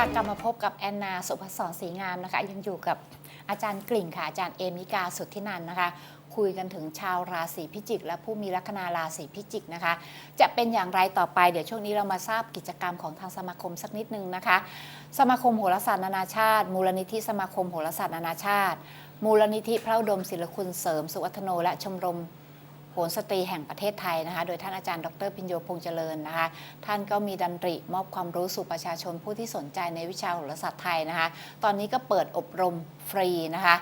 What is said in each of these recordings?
ค่ะกลับมาพบกับแอนนาสุภศรศรีงามนะคะ ยังอยู่กับอาจารย์กลิ่งค่ะอาจารย์เอมิกาสุทธินันนะคะ คุยกันถึงชาวราศีพิจิก และผู้มีลัคนาราศีพิจิกนะคะ จะเป็นอย่างไรต่อไปเดี๋ยวช่วงนี้เรามาทราบกิจกรรมของทางสมาคมสักนิดนึงนะคะ สมาคมโหราศาสตร์นานาชาติ มูลนิธิสมาคมโหราศาสตร์นานาชาติ มูลนิธิพระอุดมศิลคุณเสริม สุวัฒโนและชมรม โหนสตรีแห่งประเทศไทยนะคะ โดยท่านอาจารย์ดรพิญโยพงษ์เจริญนะคะ ท่านก็มีดันริมอบความรู้สู่ประชาชนผู้ที่สนใจในวิชาโหราศาสตร์ไทยนะคะ ตอนนี้ก็เปิดอบรมฟรีนะคะ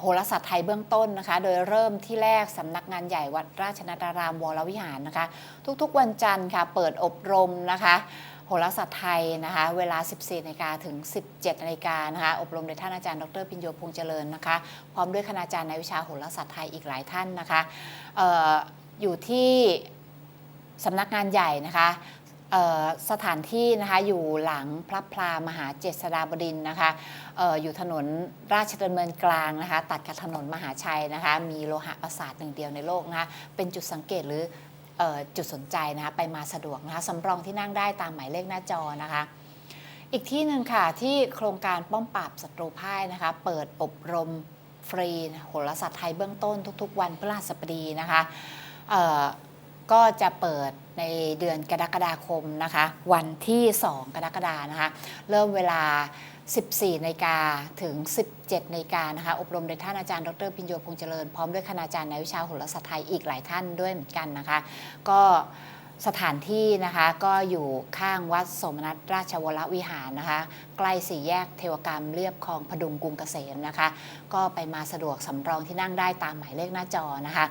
โหราศาสตร์ไทยเบื้องต้นนะคะ โดยเริ่มที่แรกสำนักงานใหญ่วัดราชนัดารามวรวิหารนะคะ ทุกๆวันจันทร์ค่ะ เปิดอบรมนะคะ โหราศาสตร์ไทยนะคะเวลา 14นาฬิกาถึง 17นาฬิกานะคะอบรมโดยท่านอาจารย์ดร พิญโยพงษ์เจริญนะคะพร้อมด้วยคณาจารย์ในวิชาโหราศาสตร์ไทยอีกหลายท่านนะคะอออยู่ที่สำนักงานใหญ่นะคะสถานที่นะคะอยู่หลังพระพลามหาเจษฎาบดินนะคะอออยู่ถนนราชดำเนินกลางนะคะตัดกับถนนมหาชัยนะคะมีโลหะประสาทหนึ่งเดียวในโลกนะคะเป็นจุดสังเกตหรือ จุดสนใจนะคะไปมาสะดวกนะคะสำรองที่นั่งได้ตามหมายเลขหน้าจอนะคะ อีกที่หนึ่งค่ะที่โครงการป้อมปราบศัตรูพ่ายนะคะ เปิดอบรมฟรีโหราศาสตร์ไทยเบื้องต้นทุก ๆ วันพฤหัสบดีนะคะก็จะเปิดในเดือนกรกฎาคมนะคะ วันที่ 2 กรกฎานะคะ เริ่มเวลา 14นาฬิกาถึง 17นาฬิกานะคะ อบรมโดยท่านอาจารย์ ดรพิญโยพงษ์เจริญ พร้อมด้วยคณาจารย์ในวิชาโหราศาสตร์ไทยอีกหลายท่านด้วยเหมือนกันนะคะ ก็สถานที่นะคะก็อยู่ข้างวัดสมนัตราชวรวิหารนะคะ ใกล้สี่แยกเทวกรรมเรียบคลองพดุงกรุงเกษมนะคะ ก็ไปมาสะดวกสำรองที่นั่งได้ตามหมายเลขหน้าจอนะคะ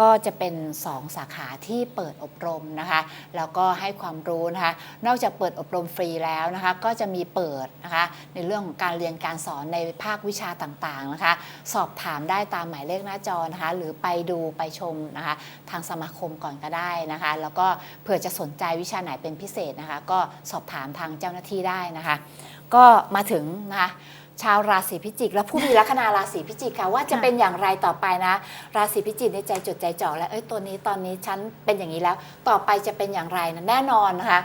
ก็จะเป็น 2 สาขาที่เปิดอบรมนะคะแล้วก็ให้ความรู้นะคะนอกจากเปิดอบรมฟรีแล้วนะคะก็จะมีเปิดนะคะในเรื่องของการเรียนการสอนในภาควิชาต่างๆนะคะสอบถามได้ตามหมายเลขหน้าจอนะคะหรือไปดูไปชมนะคะทางสมาคมก่อนก็ได้นะคะแล้วก็เผื่อจะสนใจวิชาไหนเป็นพิเศษนะคะก็สอบถามทางเจ้าหน้าที่ได้นะคะ ก็มาถึงนะคะ ชาวราศีพิจิก และผู้มีลัคนาราศีพิจิกค่ะว่าจะค่ะเป็นอย่างไรต่อไปนะ ราศีพิจิกในใจจดใจจ่อแล้วเอ้ยตัวนี้ตอนนี้ฉันเป็นอย่างนี้แล้ว ต่อไปจะเป็นอย่างไรนะแน่นอนนะคะ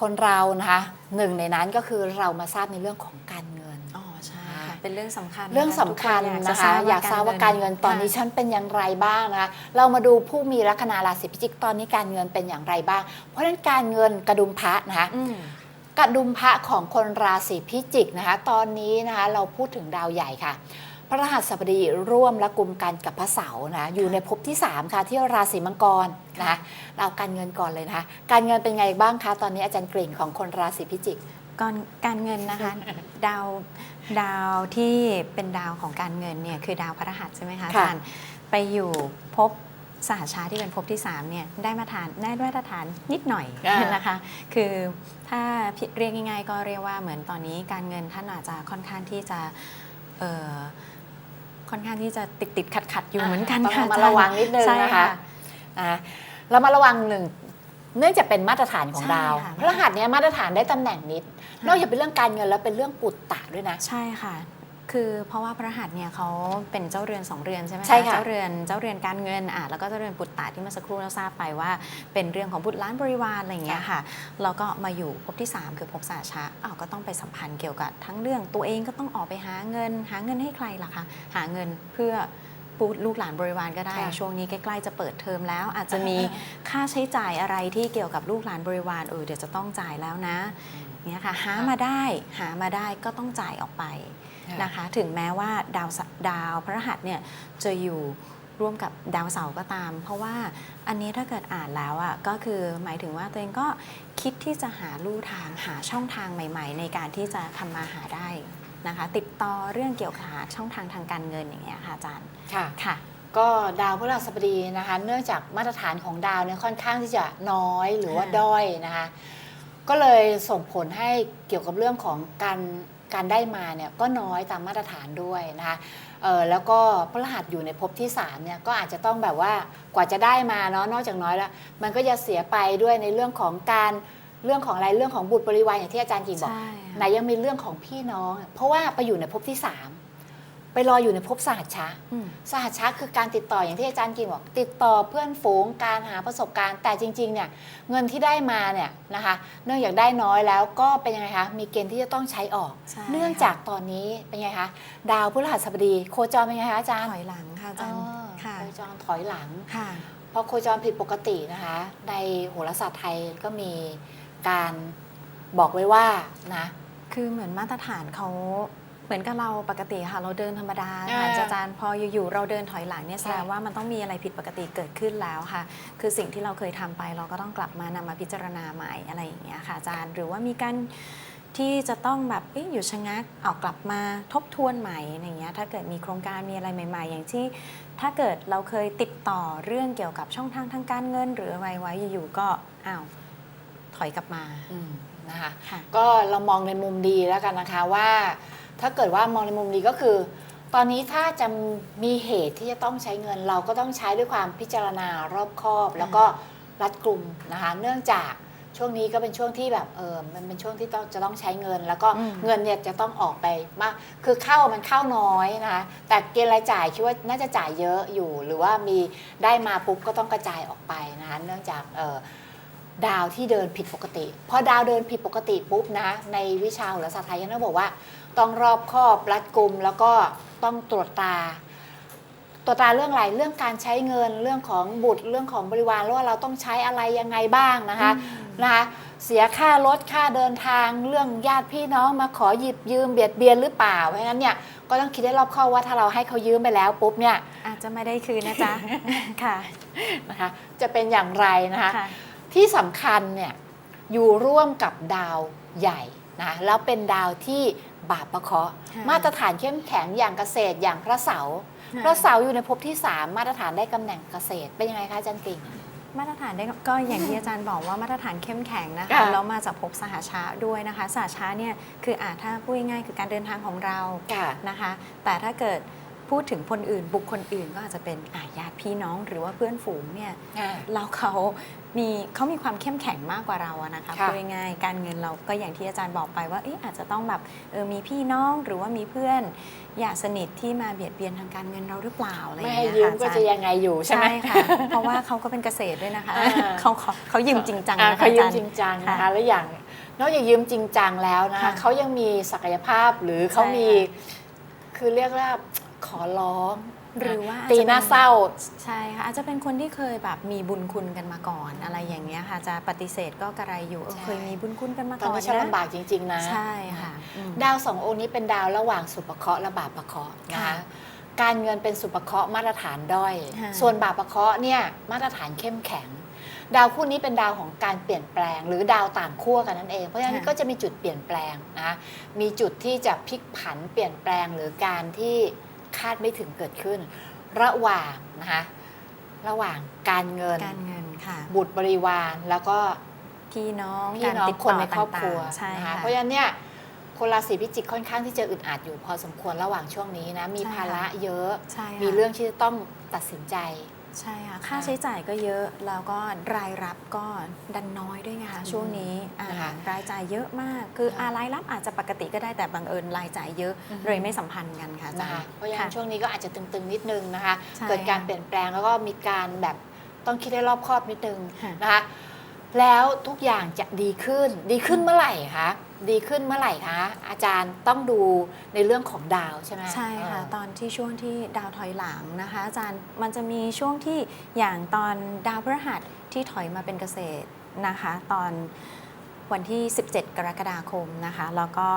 คนเรานะคะหนึ่งในนั้นก็คือเรามาทราบในเรื่องของการเงินอ๋อใช่ค่ะเป็นเรื่องสำคัญ เรื่องสำคัญทุกนะคะอยากทราบว่าการเงินตอนนี้ค่ะฉันเป็นอย่างไรบ้างนะคะเรามาดูผู้มีลัคนาราศีพิจิกตอนนี้การเงินเป็นอย่างไรบ้าง เพราะฉะนั้นการเงินกระดุมพระนะคะอืม กระดุมพระของคนราศีพิจิกนะคะ ตอนนี้นะคะเราพูดถึงดาวใหญ่ค่ะ พระรหัสบดีร่วมและกลุ่มกันกับพระเสาร์นะอยู่ในภพที่ 3 ค่ะ ที่ราศีมังกรนะคะเราการเงินก่อนเลยนะคะ การเงินเป็นไงบ้างคะตอนนี้อาจารย์กลิ่งของคนราศีพิจิกก่อนการเงินนะคะ ดาวดาวที่เป็นดาวของการเงินเนี่ยคือดาวพฤหัสใช่ไหมคะอาค่ะจารย์ไปอยู่ภพ สหชาติที่เป็นภพที่3เนี่ยได้มาตรฐานได้มาตรฐานนิดหน่อยอ่านนะคะ คือถ้าเรียกง่ายๆก็เรียกว่าเหมือนตอนนี้การเงินท่านอาจจะค่อนข้างที่จะเอ่อค่อนข้างที่จะติดติดขัดขัดๆอยู่เหมือนกันต้องค่ะระมัดอาจาย์ระวังนิดนึงใช่นะคะอะเรามาระวังหนึ่งเนื่องจากเป็นมาตรฐานของใช่ดาวค่ะพระรหัสเนี้ยมาตรฐานได้ตำแหน่งนิด นอกจากเป็นเรื่องการเงินแล้วเป็นเรื่องปุตตะด้วยนะ ใช่ค่ะ คือเพราะว่าพระหัสเนี่ยเขาเป็นเจ้าเรือนสองเรือนใช่ไหมใช่ค่ะเจ้าเรือนเจ้าเรือนการเงินอะแล้วก็เจ้าเรือนปุตตะที่เมื่อสักครู่เราทราบไปว่า เป็นเรื่องของบุตรล้านบริวารอะไรอย่างเงี้ยค่ะแล้วก็มาอยู่ภพที่ 3 คือภพสาชะอ้าวก็ต้องไปสัมพันธ์เกี่ยวกับทั้งเรื่องตัวเองก็ต้องออกไปหาเงิน หาเงินให้ใครล่ะคะหาเงินเพื่อปูลูกหลานบริวารก็ได้ค่ะช่วงนี้ใกล้ๆจะเปิดเทอมแล้ว อาจจะมีค่าใช้จ่ายอะไรที่เกี่ยวกับลูกหลานบริวารเออเดี๋ยวจะต้องจ่ายแล้วนะเนี่ยค่ะหามาได้หามาได้ก็ต้องจ่ายออกไป นะคะ ถึงแม้ว่าดาวสดาวพระรหัสเนี่ยจะอยู่ร่วมกับดาวเสาร์ก็ตาม เพราะว่าอันนี้ถ้าเกิดอ่านแล้วอะก็คือหมายถึงว่าตัวเองก็คิดที่จะหาลู่ทางหาช่องทางใหม่ ๆ ในการที่จะทำมาหาได้นะคะ ติดต่อเรื่องเกี่ยวกับหาช่องทางทางการเงินอย่างเงี้ยค่ะอาจารย์ค่ะค่ะก็ดาวพฤหัสบดีนะคะ เนื่องจากมาตรฐานของดาวเนี่ยค่อนข้างที่จะน้อยหรือว่าค่ะด้อยนะคะ ก็เลยส่งผลให้เกี่ยวกับเรื่องของการ การได้มาเนี่ยก็น้อยตามมาตรฐานด้วยนะคะเออแล้วก็พฤหัสอยู่ในภพที่3เนี่ยก็อาจจะต้องแบบว่ากว่าจะได้มาเนาะนอกจากน้อยแล้ว มันก็จะเสียไปด้วยในเรื่องของการเรื่องของอะไรเรื่องของบุตรบริวารอย่างที่อาจารย์กิ่งบอกใช่ไหนยังมีเรื่องของพี่น้อง เพราะว่าไปอยู่ในภพที่สาม ไปรออยู่ในภพสหัชชะอืมสหัชชะคือการติดต่ออย่างที่อาจารย์กินบอก ติดต่อเพื่อนฝูงการหาประสบการณ์ แต่จริงๆเนี่ยเงินที่ได้มาเนี่ยนะคะเนื่องจากได้น้อยแล้วก็เป็นยังไงคะมีเกณฑ์ที่จะต้องใช้ออกใช่เนื่องจากตอนนี้เป็นไงคะดาวพฤหัสบดีโคจรเป็นไงคะอาจารย์ถอยหลังค่ะอาจารอ๋ย์อค่ะโคจรถอยหลังค่ะพอโคจรผิดปกตินะคะในโหราศาสตร์ไทยก็มีการบอกไว้ว่านะคือเหมือนมาตรฐานเขา เหมือนกับเราปกติค่ะเราเดินธรรมดาอ่าค่ะอาจารย์พออยู่ๆเราเดินถอยหลังเนี่ยแสดงค่ะว่ามันต้องมีอะไรผิดปกติเกิดขึ้นแล้วค่ะ คือสิ่งที่เราเคยทำไปเราก็ต้องกลับมานำมาพิจารณาใหม่อะไรอย่างเงี้ยค่ะอาจารย์หรือว่ามีการที่จะต้องแบบเอ๊ะอยู่ชะงักออกกลับมาทบทวนใหม่อะไรอย่างเงี้ยถ้าเกิดมีโครงการมีอะไรใหม่ ๆ อย่างที่ถ้าเกิดเราเคยติดต่อเรื่องเกี่ยวกับช่องทางทางการเงิน หรืออะไรไว้อยู่ๆก็อ้าวถอยกลับมาอืมนะคะค่ะก็เรามองในมุมดีแล้วกันนะคะว่า ถ้าเกิดว่ามองในมุมดีก็คือ ตอนนี้ถ้าจะมีเหตุที่จะต้องใช้เงิน เราก็ต้องใช้ด้วยความพิจารณารอบคอบ แล้วก็รัดกลุ่มนะคะ เนื่องจากช่วงนี้ก็เป็นช่วงที่แบบเออมันเป็นช่วงที่ต้องจะต้องใช้เงิน แล้วก็อืมเงินเนี่ยจะต้องออกไปมาก คือเข้ามันเข้าน้อยนะคะแต่เกณฑ์รายจ่ายคิดว่าน่าจะจ่ายเยอะอยู่ หรือว่ามีได้มาปุ๊บก็ต้องกระจายออกไปนะคะเนื่องจากเออดาวที่เดินผิดปกติ พอดาวเดินผิดปกติปุ๊บนะในวิชาโหราศาสตร์ไทยก็ต้องบอกว่า ต้องรอบคอบรัดกุมแล้วก็ต้องตรวจตา ตรวจตาเรื่องอะไรเรื่องการใช้เงินเรื่องของบุตรเรื่องของบริวารว่าเราต้องใช้อะไรยังไงบ้างนะคะนะคะเสียค่ารถค่าเดินทางเรื่องญาติพี่น้องมาขอหยิบยืมเบียดเบียนหรือเปล่า เพราะฉะนั้นเนี่ยก็ต้องคิดให้รอบคอบว่าถ้าเราให้เขายืมไปแล้วปุ๊บเนี่ยอาจจะไม่ได้คืนนะจ๊ะค่ะนะคะจะเป็นอย่างไรนะคะค่ะที่สำคัญเนี่ยอยู่ร่วมกับดาวใหญ่นะแล้วเป็นดาวที่ บาปประเคราะห์ค่ะมาตรฐานเข้มแข็งอย่างเกษตรอย่างพระเสาร์ค่ะพระเสาร์อยู่ในภพที่3มาตรฐานได้ตำแหน่งเกษตรเป็นยังไงคะอาจารย์กิ่งมาตรฐานได้ก็อย่างที่อาจารย์บอกว่ามาตรฐานเข้มแข็งนะคะค่ะแล้วมาจากภพสหชาด้วยนะคะสหชาเนี่ยคืออาถ้าพูดง่ายๆคือการเดินทางของเราค่ะนะคะ แต่ถ้าเกิด พูดถึงคนอื่นบุคคลอื่นก็อาจจะเป็นอาญาติพี่น้องหรือว่าเพื่อนฝูงเนี่ยเราเขามีเขามีความเข้มแข็งมากกว่าเราอะนะคะค่ะพูดง่ายๆการเงินเราก็อย่างที่อาจารย์บอกไปว่าเอ๊ะอาจจะต้องแบบเออมีพี่น้องหรือว่ามีเพื่อนญาติสนิทที่มาเบียดเบียนทางการเงินเราหรือเปล่าอะไรอไม่ย่างให้เงี้ยยืค่ะมอาก็จารจะย์ยังไงอยู่ใช่ไหมใช่ค่ะเพราะว่าเขาก็เป็นเกษตรด้วยนะคะอ่าเขาเขาเขายืมจริงจังอ่านะคะเขายืมอาจารย์จริงจังนะค่ะคะแล้วอย่างนอกจากยืมจริงจังแล้วนะคะค่ะเขายังมีศักยภาพหรือเขาใช่มีค่ะคือเรียกว่าข อร้อง หรือว่าตีหน้าเศร้าใช่ค่ะอาจจะเป็นคนที่เคยแบบมีบุญคุณกันมาก่อนอะไรอย่างเงี้ยค่ะ จะปฏิเสธก็กระไรอยู่เออใช่เคยมีบุญคุณกันมาตอนก่อนนี้ฉันนะลำบากจริง ๆ นะ ใช่ค่ะอืม ดาวสององค์นี้เป็นดาวระหว่างสุปเคราะห์และบาปประเคราะห์นะค่ะคะการเงินเป็นสุปเคราะห์มาตรฐานด้อย ค่ะ ส่วนบาปประเคราะห์เนี่ยมาตรฐานเข้มแข็ง ดาวคู่นี้เป็นดาวของการเปลี่ยนแปลง หรือดาวต่างขั้วกันนั่นเอง เพราะฉะนั้นก็จะมีจุดเปลี่ยนแปลงนะ มีจุดที่จะพลิกผันเปลี่ยนแปลงหรือการที่ คาดไม่ถึงเกิดขึ้น ระหว่างนะคะระหว่างการเงิน การเงินค่ะ บุตรบริวารแล้วก็พี่น้องพี่น้องการติดคนต่ในครอบครัวต่างๆใช่นะคะค่ะเพราะฉะนั้นเนี่ยคนราศีพิจิกค่อนข้างที่จะอึดอัดอยู่พอสมควรระหว่างช่วงนี้นะมีใช่ภาระค่ะเยอะใช่ค่ะมีเรื่องที่จะต้องตัดสินใจ ใช่ค่ะ ค่าใช้จ่ายก็เยอะ แล้วก็รายรับก็ดันน้อยด้วยไงคะช่วงนี้อ่านะคะรายจ่ายเยอะมาก คือค่ะอารายรับอาจจะปกติก็ได้แต่บังเอิญรายจ่ายเยอะอือฮึเลยไม่สัมพันธ์กันค่ะอานะจารคะย์เพราะฉะนั้นค่ะช่วงนี้ก็อาจจะตึงๆนิดนึงนะคะใช่เกิดการค่ะเปลี่ยนแปลงแล้วก็มีการแบบต้องคิดให้รอบคอบนิดนึงค่ะนะคะ แล้วทุกอย่างจะดีขึ้น ดีขึ้นเมื่อไหร่คะ ดีขึ้นเมื่อไหร่คะ อาจารย์ต้องดูในเรื่องของดาวใช่ไหมใช่ค่ะเออตอนที่ช่วงที่ดาวถอยหลังนะคะ อาจารย์มันจะมีช่วงที่อย่างตอนดาวพฤหัสที่ถอยมาเป็นเกษตรนะคะ ตอนวันที่ 17 กรกฎาคมนะคะ แล้วก็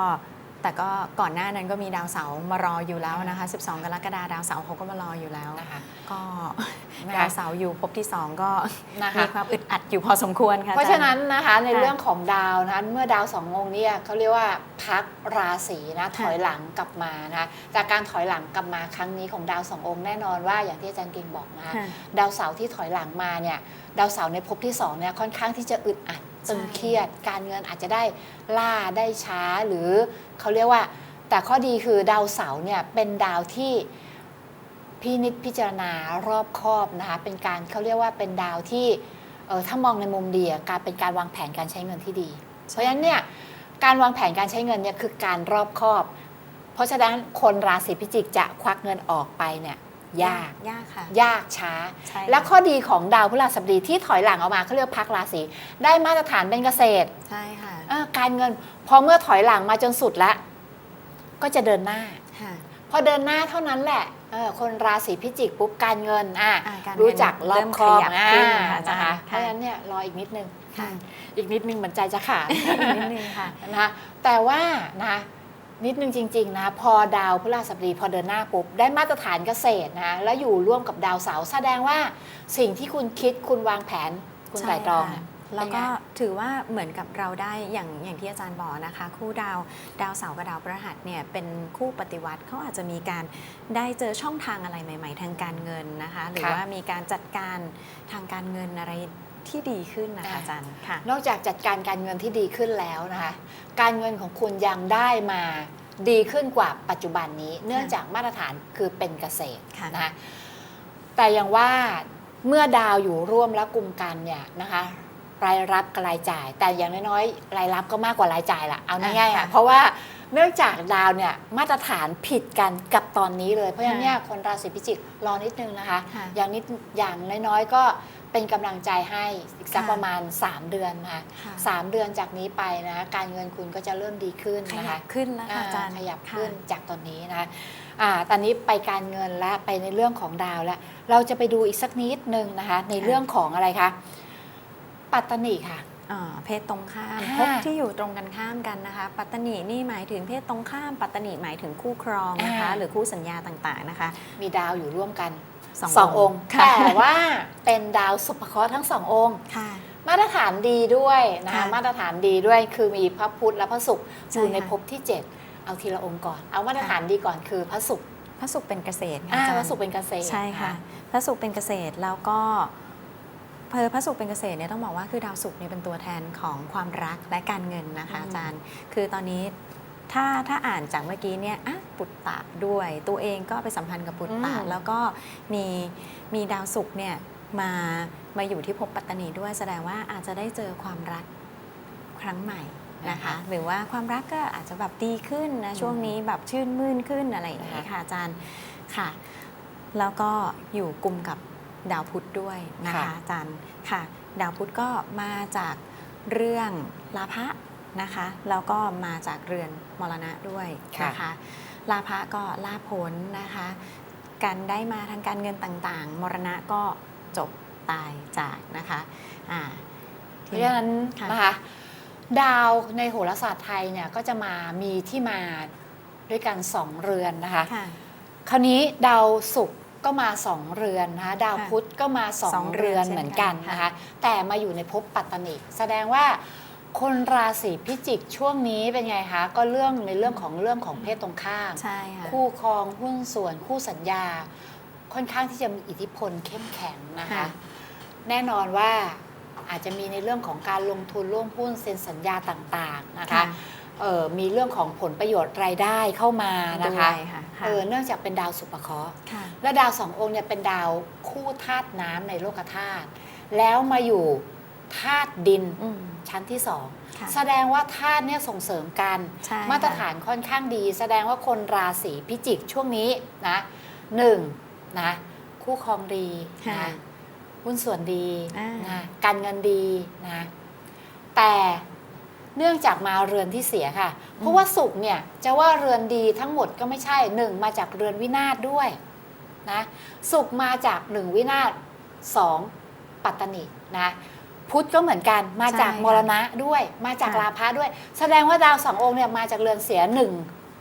แต่ก็ก่อนหน้านั้นก็มีดาวเสาร์มารออยู่แล้วนะคะ 12 กรกฎาดาวเสาร์เขาก็มารออยู่แล้วนะคะก็นะคะดาวเสาร์อยู่ภพที่ 2 ก็นะคะมีความอึดอัดอยู่พอสมควรค่ะเพราะฉะนั้นอจนะคะในค่ะเรื่องของดาวนะคะเมื่อดาวสององค์เนี่ยเขาเรียกว่าพักราศีนะถค่ะอยหลังกลับมานะคะจากการถอยหลังกลับมาครั้งนี้ของดาวสององค์แน่นอนว่าอย่างที่อาจารย์กิงบอกนะคะค่ะดาวเสาร์ที่ถอยหลังมาเนี่ยดาวเสาร์ในภพที่สองเนี่ยค่อนข้างที่จะอึดอัด ตึงใช่เครียด การเงินอาจจะได้ล่าได้ช้าหรือเขาเรียกว่า แต่ข้อดีคือดาวเสาร์เนี่ยเป็นดาวที่พินิจพิจารณารอบคอบนะคะเป็นการเขาเรียกว่าเป็นดาวที่เออถ้ามองในมุมดีอะการเป็นการวางแผนการใช้เงินที่ดี เพราะฉะนั้นเนี่ยการวางแผนการใช้เงินเนี่ยคือการรอบคอบ เพราะฉะนั้นคนราศีพิจิกจะควักเงินออกไปเนี่ย ยากยากค่ะ ยากช้าใช่ค่ะและข้อดีของดาวพฤหัสบดีที่ถอยหลังออกมาเขาเรียกพักราศีได้มาตรฐานเป็นเกษตรใช่ค่ะเออการเงินพอเมื่อถอยหลังมาจนสุดแล้วก็จะเดินหน้าค่ะพอเดินหน้าเท่านั้นแหละเออคนราศีพิจิกปุ๊บการเงินอะอ่าการเงินรู้จักรอบคอบเริ่มขยับอ่าขึ้นนะคะอาจารย์นะคะค่ะเพราะฉะนั้นเนี่ยรออีกนิดนึงค่ะอีกนิดนึงเหมือนใจจะขาดนิดนึงค่ะนะคะแต่ว่านะ นิดนึงจริง ๆ นะ พอดาวพฤหัสบดีพอเดินหน้าปุ๊บ ได้มาตรฐานเกษตรนะ แล้วอยู่ร่วมกับดาวเสาร์แสดงว่าสิ่งที่คุณคิดคุณวางแผนคุณไตร่ตรองเนี่ย แล้วก็เป็นไงถือว่าเหมือนกับเราได้อย่างอย่างที่อาจารย์บอกนะคะ คู่ดาวดาวเสาร์กับดาวพฤหัสเนี่ยเป็นคู่ปฏิวัติเขาอาจจะมีการได้เจอช่องทางอะไรใหม่ ๆ ทางการเงินนะคะ หรือค่ะว่ามีการจัดการทางการเงินอะไร ที่ดีขึ้นนะคะอ่าอาจารย์ค่ะ นอกจากจัดการการเงินที่ดีขึ้นแล้วนะคะ การเงินของคุณยังได้มาดีขึ้นกว่าปัจจุบันนี้ เนื่องจากมาตรฐานคือเป็นเกษตรค่ะนะคะแต่ยังว่าเมื่อดาวอยู่ร่วมและกลุ่มกันเนี่ยนะคะรายรับกับรายจ่าย แต่อย่างน้อยๆรายรับก็มากกว่ารายจ่ายละเอาง่ายๆอ่าอะค่ะเพราะว่าเนื่องจากดาวเนี่ยมาตรฐานผิดกันกับตอนนี้เลย เพราะฉะนั้นค่ะเนี่ยคนราศีพิจิกรอนิดนึงนะคะค่ะอย่างนิดอย่างน้อยๆก็ เป็นกำลังใจให้อีกสักค่ะประมาณ 3 เดือนนะคะค่ะ สามเดือนจากนี้ไปนะการเงินคุณก็จะเริ่มดีขึ้นขนะยัคะบขึ้นแล้วค่ะอาจารย์ขยับค่ะ ขึ้นจากตอนนี้นะคะอ่าตอนนี้ไปการเงินแล้วไปในเรื่องของดาวแล้ว เราจะไปดูอีกสักนิดนึงนะคะ ในเรื่องของอะไรคะปัตตนีค่ะ อ่าเพศตรงข้ามอ่าภพที่อยู่ตรงกันข้ามกันนะคะ ปัตตนีนี่หมายถึงเพศตรงข้าม ปัตตนีหมายถึงคู่ครองนะคะอ่าหรือคู่สัญญาต่างๆนะคะ มีดาวอยู่ร่วมกัน สองสององค์ค่ะแต่ว่าเป็นดาวสุภเคราะห์ทั้งสององค์ ค่ะ มาตรฐานดีด้วยนะคะค่ะมาตรฐานดีด้วยคือมีพระพุธและพระศุกร์ใช่อยู่ในค่ะ ภพที่ 7 เอาทีละองค์ก่อน เอามาตรค่ะฐานดีก่อนคือพระศุกร์พระศุกร์เป็นเกษตรอ่าอาจารย์พระศุกร์เป็นเกษตรใช่ค่ะ พระศุกร์เป็นเกษตรแล้วก็เพอพระศุกร์เป็นเกษตรเนี่ยต้องบอกว่าคือดาวศุกร์เนี่ยเป็นตัวแทนของความรักและการเงินนะคะอืมอาจารย์ คือตอนนี้ ถ้าถ้าอ่านจากเมื่อกี้เนี่ยอะปุตตะด้วย ตัวเองก็ไปสัมพันธ์กับปุตตะ อืม แล้วก็มีมีดาวศุกร์เนี่ยมามาอยู่ที่ภพปัตตนีด้วยแสดงว่าอาจจะได้เจอความรักครั้งใหม่นะคะ หรือว่าความรักก็อาจจะแบบดีขึ้นนะช่วงนี้แบบชื่นมื่นขึ้นอะไรอย่างนี้ยค่ะอาจารย์ค่ะ แล้วก็อยู่กลุ่มกับดาวพุธด้วยนะคะค่ะ อาจารย์ค่ะ ดาวพุธก็มาจากเรื่องลาภะ นะคะแล้วก็มาจากเรือนมรณะด้วยนะคะลาภะก็ลาภผลนะคะการได้มาทางการเงินต่างๆ มรณะก็จบตายจากนะคะอ่าเพราะฉะนั้นค่ะนะคะดาวในโหราศาสตร์ไทยเนี่ยก็จะมามีที่มาด้วยกันสองเรือนนะคะค่ะคราวนี้ดาวศุกร์ก็มาสองเรือนนะคะดาวค่ะพุธก็มาสอสองงเรืเรืออนนเหมือนกันเช่นกันนะคะค่ะแต่มาอยู่ในภพปัตตนิแสดงว่า คนราศีพิจิกช่วงนี้เป็นไงคะ ก็เรื่องในเรื่องของเรื่องของเพศตรงข้ามใช่ค่ะคู่ครองหุ้นส่วนคู่สัญญา ค่อนข้างที่จะมีอิทธิพลเข้มแข็งนะคะค่ะแน่นอนว่าอาจจะมีในเรื่องของการลงทุนร่วมหุ้นเซ็นสัญญาต่างๆนะคะเออมีเรื่องของผลประโยชน์รายได้เข้ามานะคะด้วยค่ะค่ะเออเนื่องจากเป็นดาวสุปเคราะห์ค่ะและดาวสององค์เนี่ยเป็นดาวคู่ธาตุน้ำในโลกธาตุแล้วมาอยู่ ธาตุดินอืมชั้นที่สองค่ะแสดงว่าธาตุเนี่ยส่งเสริมกันใช่มาตรฐานค่อนข้างดี แสดงว่าคนราศีพิจิกช่วงนี้นะหนึ่งนะคู่ครองดีค่ะนะหุ้นส่วนดีอ่านนะการเงินดีนะแต่เนื่องจากมาเรือนที่เสียค่ะ เพราะว่าสุขเนี่ยจะว่าเรือนดีทั้งหมดก็ไม่ใช่หนึ่งมาจากเรือนวินาศด้วยนะสุขมาจากหนึ่งวินาศสองปัตตนินะ พุธก็เหมือนกันมาจากใช่ค่ะมรณะด้วยมาจากค่ะลาภะด้วย แสดงว่าดาวสององค์เนี่ยมาจากเรือนเสียหนึ่ง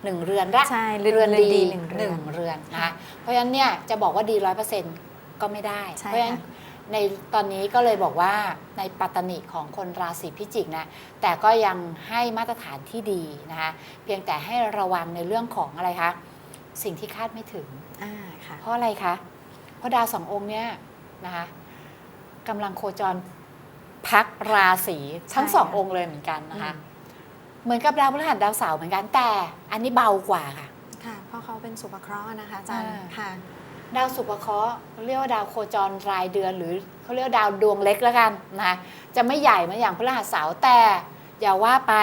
หนึ่งเรือนละ ใช่เรือนดีหนึ่งหเรืนึ่องนเรือนนะค่ะ คะเพราะฉะนั้นเนี่ยจะบอกว่าดีร้อยเปอร์เซ็นต์ก็ไม่ได้ ใช่เพราะฉะนั้นค่ะ ในตอนนี้ก็เลยบอกว่าในปัตตนิของคนราศีพิจิกนะแต่ก็ยังให้มาตรฐานที่ดีนะคะเพียงแต่ให้ระวังในเรื่องของอะไรคะสิ่งที่คาดไม่ถึง อ่าค่ะ เพราะอะไรคะ เพราะดาวสององค์เนี่ยนะคะกำลังโคจร พักราศีทั้งใช่สองค่ะองค์เลยเหมือนกันนะคะอืมเหมือนกับดาวพฤหัสดาวเสาร์เหมือนกันแต่อันนี้เบากว่าค่ะค่ะ เพราะเขาเป็นสุภเคราะห์นะคะอาจารย์อ่าค่ะ ดาวสุภเคราะห์เรียกว่าดาวโคจรรายเดือน หรือเขาเรียกว่าดาวดวงเล็กแล้วกันนะคะจะไม่ใหญ่เหมือนอย่างพฤหัสเสาร์แต่อย่าว่าไป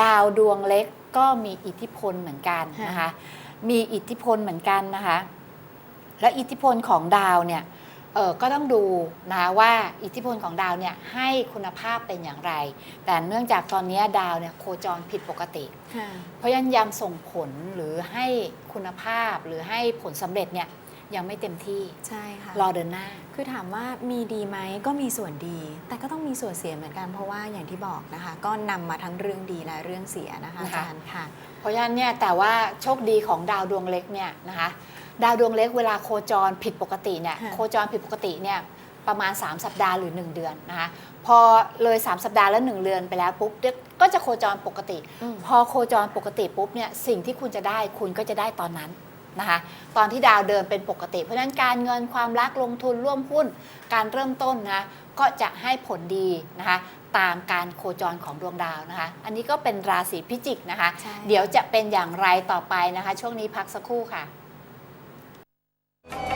ดาวดวงเล็กก็มีอิทธิพลเหมือนกันนะคะ มีอิทธิพลเหมือนกันนะคะ และอิทธิพลของดาวเนี่ยเออก็ต้องดูนะคะว่าอิทธิพลของดาวเนี่ยให้คุณภาพเป็นอย่างไร แต่เนื่องจากตอนนี้ดาวเนี่ยโคจรผิดปกติค่ะเพราะฉะนั้นยังส่งผลหรือให้คุณภาพหรือให้ผลสำเร็จเนี่ยยังไม่เต็มที่ใช่ค่ะรอเดินหน้า คือถามว่ามีดีไหมก็มีส่วนดี แต่ก็ต้องมีส่วนเสียเหมือนกันเพราะว่าอย่างที่บอกนะคะ ก็นำมาทั้งเรื่องดีและเรื่องเสียนะคะอานะคะจารย์ค่ะ เพราะฉะนั้นเนี่ยแต่ว่าโชคดีของดาวดวงเล็กเนี่ยนะคะ ดาวดวงเล็กเวลาโคจรผิดปกติเนี่ยค่ะโคจรผิดปกติเนี่ยประมาณ 3 สัปดาห์หรือ 1 เดือนนะคะพอเลย 3 สัปดาห์แล้ว 1 เดือนไปแล้วปุ๊บเดี๋ยวก็จะโคจรปกติอืมพอโคจรปกติปุ๊บเนี่ยสิ่งที่คุณจะได้คุณก็จะได้ตอนนั้นนะคะตอนที่ดาวเดินเป็นปกติ เพราะฉะนั้นการเงินความรักลงทุนร่วมหุ้น การเริ่มต้นนะก็จะให้ผลดีนะคะตามการโคจรของดวงดาวนะคะ อันนี้ก็เป็นราศีพิจิกนะคะใช่เดี๋ยวจะเป็นอย่างไรต่อไปนะคะ ช่วงนี้พักสักครู่ค่ะ you